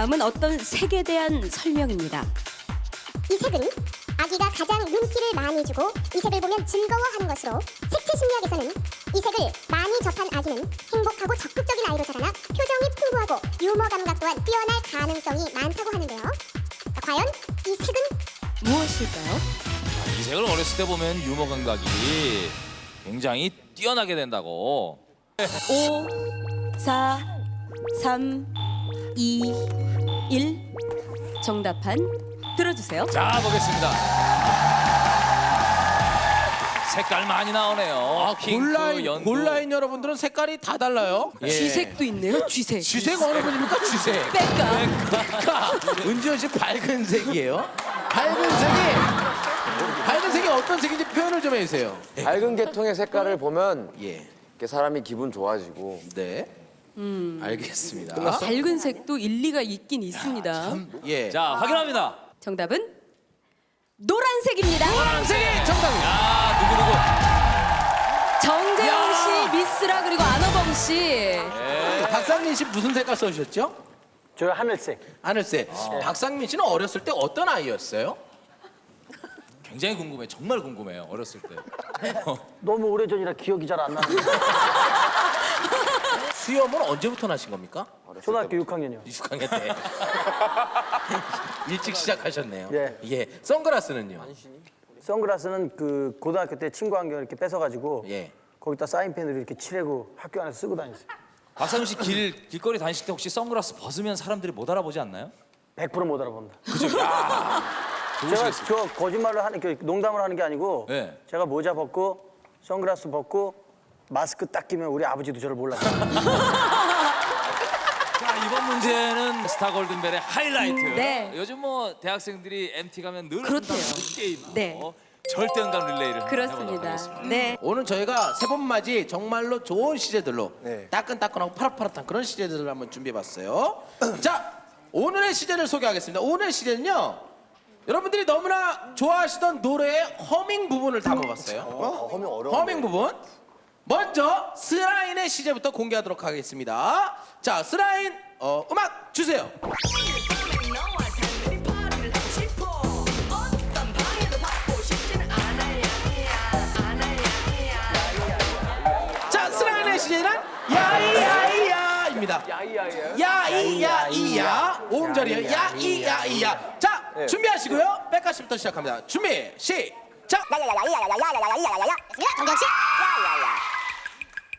다음은 어떤 색에 대한 설명입니다. 이 색은 아기가 가장 눈길을 많이 주고 이 색을 보면 즐거워하는 것으로 색채 심리학에서는 이 색을 많이 접한 아기는 행복하고 적극적인 아이로 자라나 표정이 풍부하고 유머 감각 또한 뛰어날 가능성이 많다고 하는데요. 자, 과연 이 색은 무엇일까요? 이 색을 어렸을 때 보면 유머 감각이 굉장히 뛰어나게 된다고. 5, 4, 3, 2, 1. 정답판 들어주세요. 자 보겠습니다. 색깔 많이 나오네요. 아, 핑크, 골라인, 연두. 골라인 여러분들은 색깔이 다 달라요. 예. 쥐색도 있네요. 쥐색. 쥐색 어느 분입니까? 쥐색. 뺄까? 은지원 씨 밝은 색이에요. 밝은 색이 밝은 색이 어떤 색인지 표현을 좀 해주세요. 밝은 계통의 색깔을 보면 예. 이렇게 사람이 기분 좋아지고 네. 알겠습니다. 밝은 색도 일리가 있긴 있습니다. 예. 자 확인합니다. 정답은 노란색입니다. 노란색이 정답입니다. 야 누구 누구. 정재영 씨, 미스라 그리고 안호범 씨. 박상민 씨 무슨 색깔 써주셨죠? 저 하늘색. 하늘색. 박상민 씨는 어렸을 때 어떤 아이였어요? 굉장히 궁금해. 정말 궁금해요. 어렸을 때. 너무 오래전이라 기억이 잘 안 나는데. 수염은 언제부터 나신 겁니까? 초등학교 6학년이요. 6학년 때. 일찍 시작하셨네요. 예. 예. 선글라스는요? 선글라스는 그 고등학교 때 친구 안경 이렇게 뺏어가지고 예. 거기다 사인펜으로 이렇게 칠하고 학교 안에서 쓰고 다녔어요. 박상민 씨길 길거리 다니실 때 혹시 선글라스 벗으면 사람들이 못 알아보지 않나요? 100%못 알아본다. 제가 좋으시겠어요. 저 거짓말을 하는 게 농담을 하는 게 아니고 네. 제가 모자 벗고 선글라스 벗고 마스크 딱 끼면 우리 아버지도 저를 몰랐어요. 자 이번 문제는 스타 골든벨의 하이라이트. 네. 요즘 뭐 대학생들이 MT 가면 늘 그렇대요. 한다는 게임. 네. 절대 응답 릴레이를 한번 해보도록 그렇습니다. 하겠습니다. 네. 오늘 저희가 세 번 맞이 정말로 좋은 시제들로 네. 따끈따끈하고 파릇파릇한 그런 시제들을 한번 준비해봤어요. 자, 오늘의 시제를 소개하겠습니다. 오늘의 시제는요. 여러분들이 너무나 좋아하시던 노래의 허밍 부분을 담아봤어요. 허밍 어려워. 허밍 부분. 먼저 스라인의 시제부터 공개하도록 하겠습니다. 자, 스라인 어, 음악 주세요. 자, 스라인의 시제는 야이야이야입니다. 야이야이야. 오음절이에요. 야이야이야. 자, 준비하시고요. 백가시부터 시작합니다. 준비, 시작. 야야야야야야야야야야야야야 됐습니다. 정경 씨. 야야야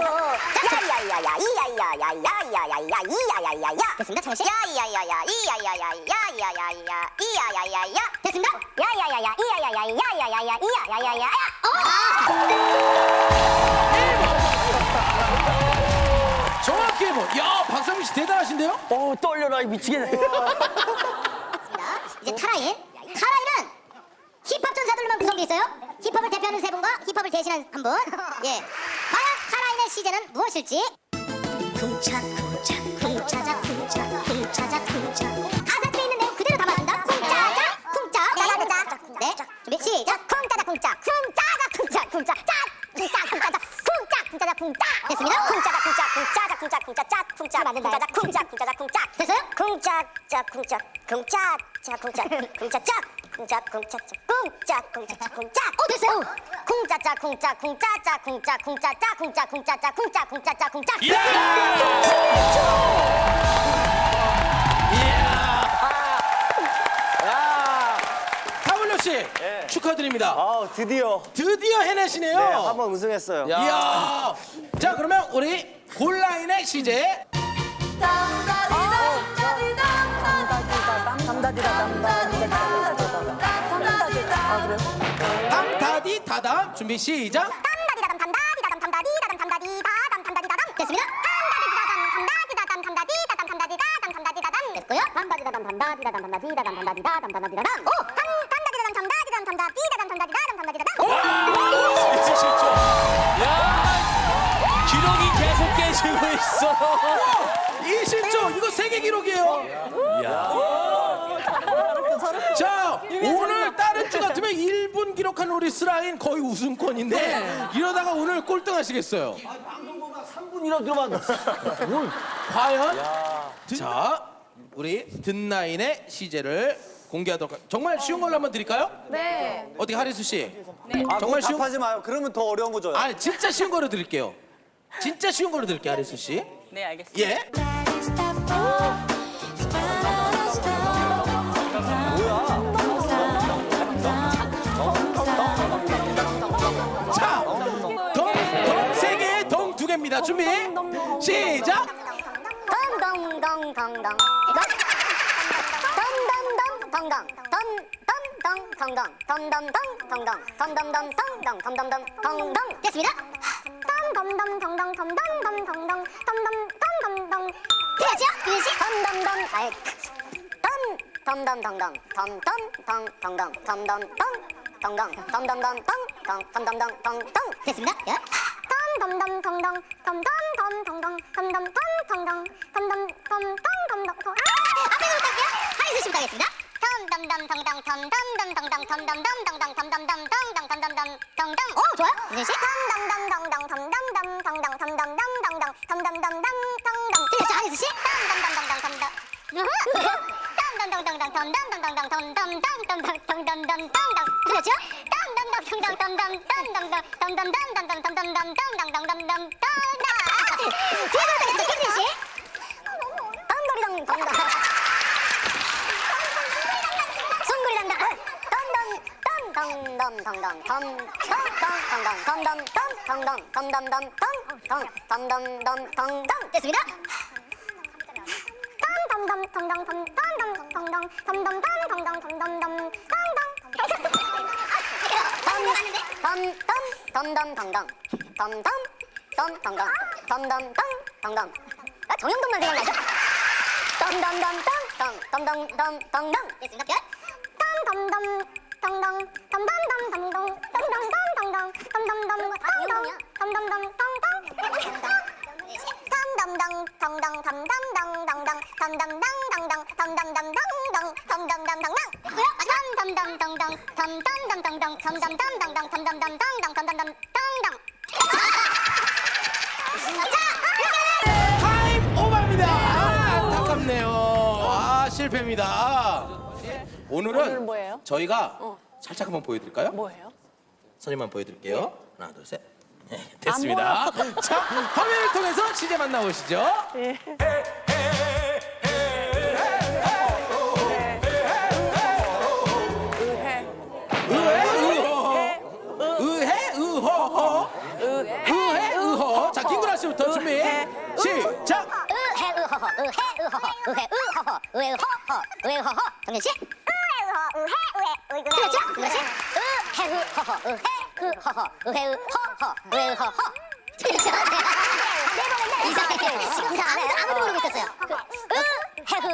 해줘. 야야야야, 이야야야, 야야야야, 이야야야야. 됐습니다, 정씨. 야야야야, 이야야야, 야야야야, 이야야야야. 됐습니다. 야야야야, 이야야야, 야야야야, 이야야야야. 정확히 해보. 야, 박상민 씨 대단하신데요? 어 떨려라 이 미치겠네. 이제 타라인. 타라인은 힙합 전사들로만 구성되어 있어요. 힙합을 대표하는 세 분과 힙합을 대신한 한 분. 예. 시제는 무엇일지. 쿵차 쿵차 쿵차자 쿵차 쿵차자 쿵차. 가사에 있는 내용 그대로 담아준다. 쿵짜자 쿵짜. 야야자. 네. 준비 시작. 쿵짜자 쿵짜 쿵짜자 쿵짜 쿵짜 짜 쿵짜 쿵짜자 쿵짜 쿵짜자 쿵짜. 됐습니다. 쿵짜자 쿵짜 쿵짜자 쿵짜 쿵짜 짜 쿵짜 쿵짜 쿵짜자 쿵짜. 쿵짜자 쿵짜 쿵짜자 쿵짜 쿵짜짜 쿵짜 쿵짜짜 쿵짜 쿵짜짜 쿵짜. 어 됐어요. 쿵짜짜 쿵짜 쿵짜짜 쿵짜 쿵짜짜 쿵짜 쿵짜짜 쿵짜 쿵짜짜 쿵짜. 타블로 씨 축하드립니다. 아 드디어 드디어 해내시네요. 네, 한번 우승했어요. 이야. 자, 그러면 우리 골라인의 시제. 담다디 다담 준비 시작. 담다디다담 담다디다담 담다디다담 담다디다담 담다디다담 됐습니다. 담다디다담 담다디다담 담다디다담 담다디다담 됐고요. 담다디다담 담다디다담 담다디다담 담다디다담 담다디다담 오! 담 담다디다담 담다디담 담다 띠다담 담다디다담 담다디다담 진짜 쉽죠. 야 기록이 계속 깨지고 있어. 20초 이거 세계 기록이에요. 자 오늘 다른 주 같으면 1분 기록한 우리 스라인 거의 우승권인데 이러다가 오늘 꼴등하시겠어요. 3분이나 들어만. 과연 자 우리 든나인의 시제를 공개하도록 하... 정말 쉬운 걸로 한번 드릴까요? 네. 어떻게 하리수 씨? 아, 정말 쉬운 답하지 마요. 그러면 더 어려운 거 줘요. 아니 진짜 쉬운 거로 드릴게요. 진짜 쉬운 거로 드릴게요 하리수 씨. 네, 알겠습니다. 예. 자, 개입니다. 준비, 시작. 덩덩덩덩덩덩 덩덩덩덩덩 틀렸죠? 유진 씨 덩덩덩 아이 덩덩덩덩덩 덩 덩덩덩덩 덩덩덩 덩덩덩덩덩 덩덩덩덩덩 됐습니다 예. 덤덤 덩덩 덤덤 덤덩덩 덤덤 덤덩덩 덤덤 덤덩 덤덩 아! 앞에 좀 갈게요. 하이스 씨 가겠습니다. 덤덤덤 덩덩 덤덤 덩덩 덤덤 덩덩 덤덤 덩덩 덩덤 덩덩 오 좋아요. 이제 씨. 덤덤 덩덩 덤덤 덤 덩덩 덤덤 덩덩 덤덤 덩덩 덩덩 이제 하이스 씨. 덤덤 덩덩 덤덩 덤덤 덩덩 덩덩 덤덤 덩덩 덤덤 덩덩 덩덩 덩덩 덩덩 그렇죠? 됐습니다 덤덤덤덤덤덤덤 덤덤덤덤덤덤 덤덤덤덤덤 덤덤덤덤덤 아 정영돈만 생각나죠? 덤덤덤덤덤덤덤덤덤덤 됐습니다 별 덤덤덤 덤덤 덤덤덤 덤덤 덤덤덤 덤덤 덤덤덤 덤덤 덤 덤덤 덤 덤 덤 덤 덤덤 덤덤 덤덤 덤덤 오늘은 뭐예요? 저희가 살짝 한번 보여드릴까요? 뭐예요? 선임만 보여드릴게요. 하나, 둘, 셋. 네, 됐습니다. 자, 화면을 통해서 시제 만나보시죠. 의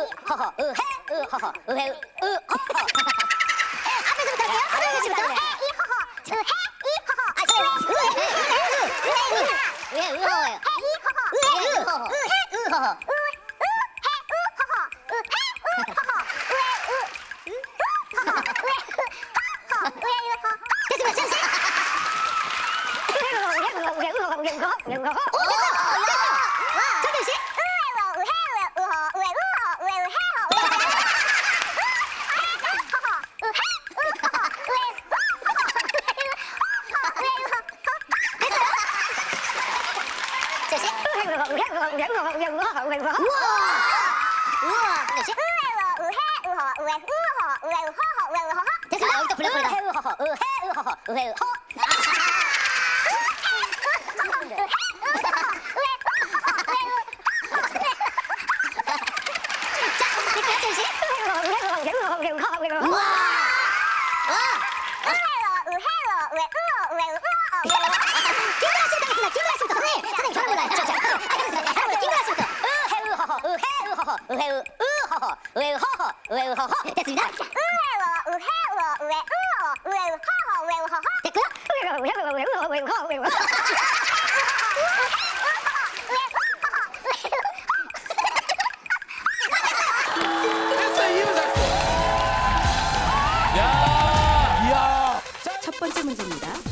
으허허 으해 으허허 으해 으허허 앞에서부터 할게요 앞에서부터 으해 이허허 으해 이허허 아 죄송해요 으해 으허허 으해 으허허 으해 으허허 으해 으허허 우와. 뭐지? 됐습니다. 여기도 블랙홀이다. 우와. 와. 기분 나십니다 기분 나십니다 선생님. 선생님 저는 몰라요. 저, 저. 아, 알겠습니다. 우헤우 우허허 우헤우 허허 우헤우 허허 됐습니다. 우헤우 우헤우 우헤우 우헤우 허허 우헤우 허허 됐고요. 우헤우 우헤우 우헤우 허 우헤우 허 했어 이름 잡고. 야. 야. 첫 번째 문제입니다.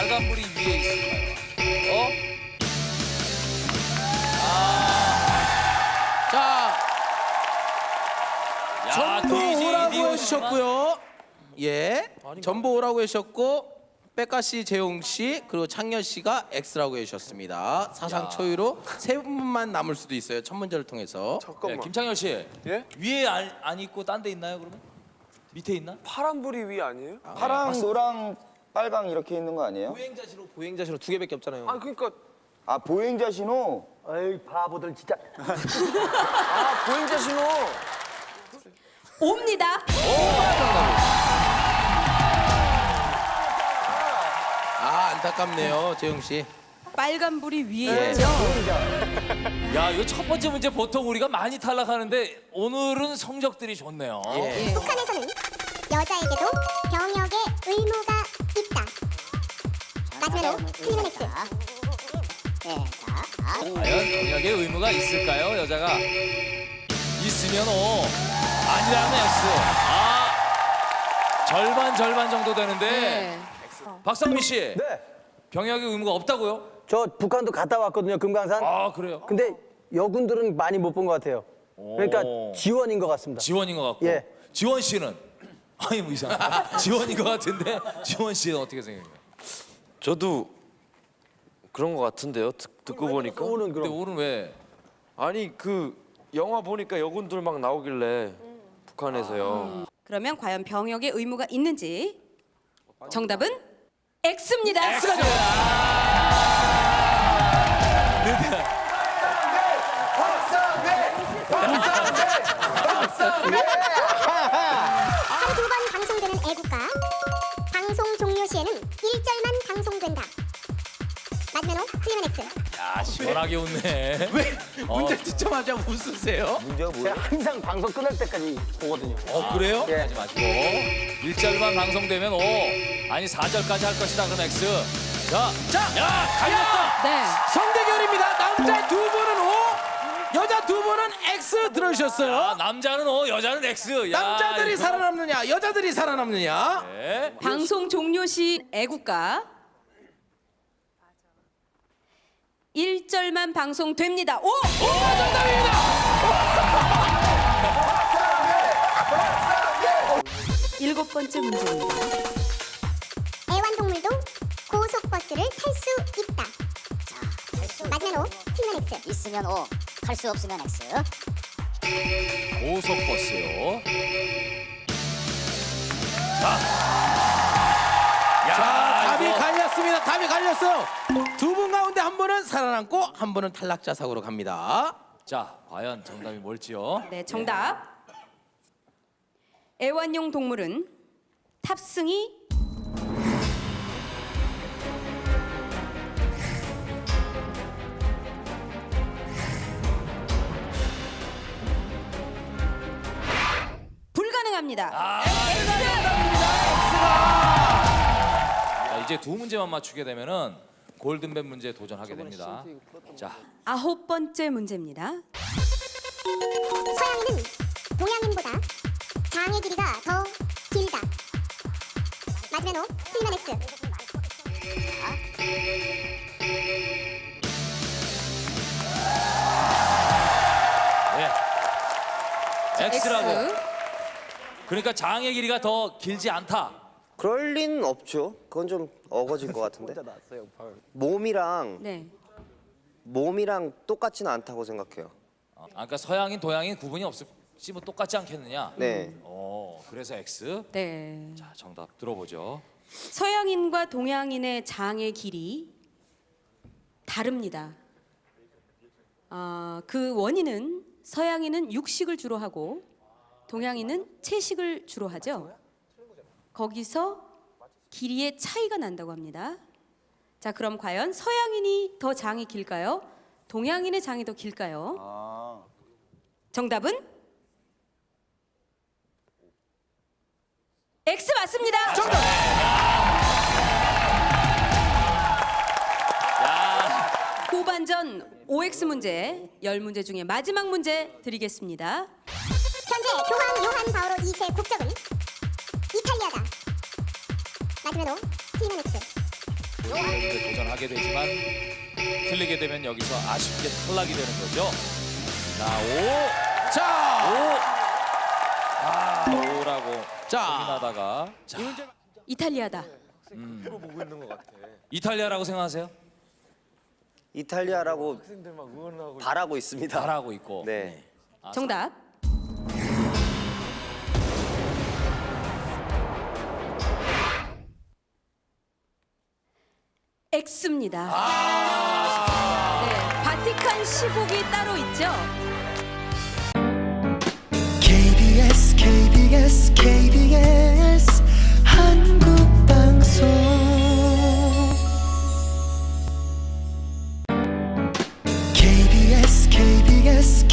빨간 불이 위에 있을까요? 어? 자 야, 전부 DJ 오라고 해주셨고요. 예. 전부 오라고 해주셨고 백가 씨, 재용 씨 그리고 창현 씨가 X라고 해주셨습니다. 사상 초유로 세 분만 남을 수도 있어요. 첫 문제를 통해서. 네, 김창현 씨. 예? 위에 안, 안 있고 딴 데 있나요, 그러면? 밑에 있나? 파란 불이 위 아니에요? 파랑, 노랑, 빨강 이렇게 있는 거 아니에요? 보행자시로 보행자시로 두 개밖에 없잖아요. 아 그러니까 아 보행자 신호 에이 바보들 진짜. 아 보행자 신호. 옵니다. 아 안타깝네요, 재용 씨. 빨간 불이 위에 예. 있죠. 야, 이거 첫 번째 문제 보통 우리가 많이 탈락하는데 오늘은 성적들이 좋네요. 예. 북한에서는 여자에게도 병역의 의무가. 마지막으로. 네, 자, 과연 병역의 의무가 있을까요, 여자가? 있으면 O, 아니라면 X. 아, 절반 절반 정도 되는데 네. 박상민 씨, 네. 병역의 의무가 없다고요? 저 북한도 갔다 왔거든요 금강산. 아, 그래요? 근데 여군들은 많이 못 본 것 같아요. 그러니까 오. 지원인 것 같습니다. 지원인 것 같고. 예. 지원 씨는 아니 뭐 이상. 지원인 것 같은데 지원 씨는 어떻게 생각해요? 저도 그런 것 같은데요. 듣, 듣고 보니까. 오는 근데. 오늘 왜? 아니 그 영화 보니까 여군들 막 나오길래 북한에서요. 그러면 과연 병역의 의무가 있는지 정답은 X입니다. X가 하루 두 번 방송되는 애국가. 야 시원하게 웃네. 왜 어. 문제 듣자마자 웃으세요? 문제가 뭐예요? 제가 항상 방송 끝날 때까지 보거든요. 어 그래요? 예. 하지 마시고 1절만 방송되면 O 아니 4절까지 할 것이다 그럼 X. 자, 자, 야 갈렸다. 네. 성대결입니다. 남자 두 분은 O, 여자 두 분은 X 들어주셨어요. 아, 남자는 O, 여자는 X. 야, 남자들이 이거- 살아남느냐, 여자들이 살아남느냐. 네. 방송 종료 시 애국가 1절만 방송됩니다. 오! 일곱 번째 문제입니다. 애완동물도 고속버스를 탈 수 있다. 마지막으로 틀리면 X. 있으면 O, 탈 수 없으면 X. 고속버스요. 자, 답이 이거- 갈렸습니다. 답이 갈렸어요. 두분 가운데 한 분은 살아남고 한 분은 탈락자 사고로 갑니다. 자, 과연 정답이 뭘지요? 네, 정답. 애완용 동물은 탑승이 불가능합니다. 자, 이제 두 문제만 맞추게 되면은 골든벨 문제에 도전하게 됩니다. 자, 아홉 번째 문제입니다. 서양인은 동양인보다 장의 길이가 더 길다. 마지막으로 틀리면 X. 네. X라고. X. 그러니까 장의 길이가 더 길지 않다. 그럴 리는 없죠. 그건 좀 어거질 것 같은데. 몸이랑 네. 몸이랑 똑같지는 않다고 생각해요. 아, 그러니까 서양인, 동양인 구분이 없이 뭐 똑같지 않겠느냐? 네. 어, 그래서 X. 네. 자, 정답 들어보죠. 서양인과 동양인의 장의 길이 다릅니다. 아, 그 원인은 서양인은 육식을 주로 하고 동양인은 채식을 주로 하죠. 거기서 길이의 차이가 난다고 합니다. 자, 그럼 과연 서양인이 더 장이 길까요? 동양인의 장이 더 길까요? 아. 정답은 X 맞습니다. 후반전 OX 문제 10문제 중에 마지막 문제 드리겠습니다. 현재 교황 요한 바오로 2세 국적은. 마지막으로 틀리면 X. 이제 도전하게 되지만 틀리게 되면 여기서 아쉽게 탈락이 되는 거죠. 자, 오, 자, 아, 오라고 자. 고민하다가 자, 이탈리아다. 이탈리아라고 생각하세요? 이탈리아라고 바라고 있습니다. 잘하고 있고. 네. 정답. X입니다. 아. 네, 바티칸 시국이 따로 있죠. KBS KBS KBS 한국 방송 KBS KBS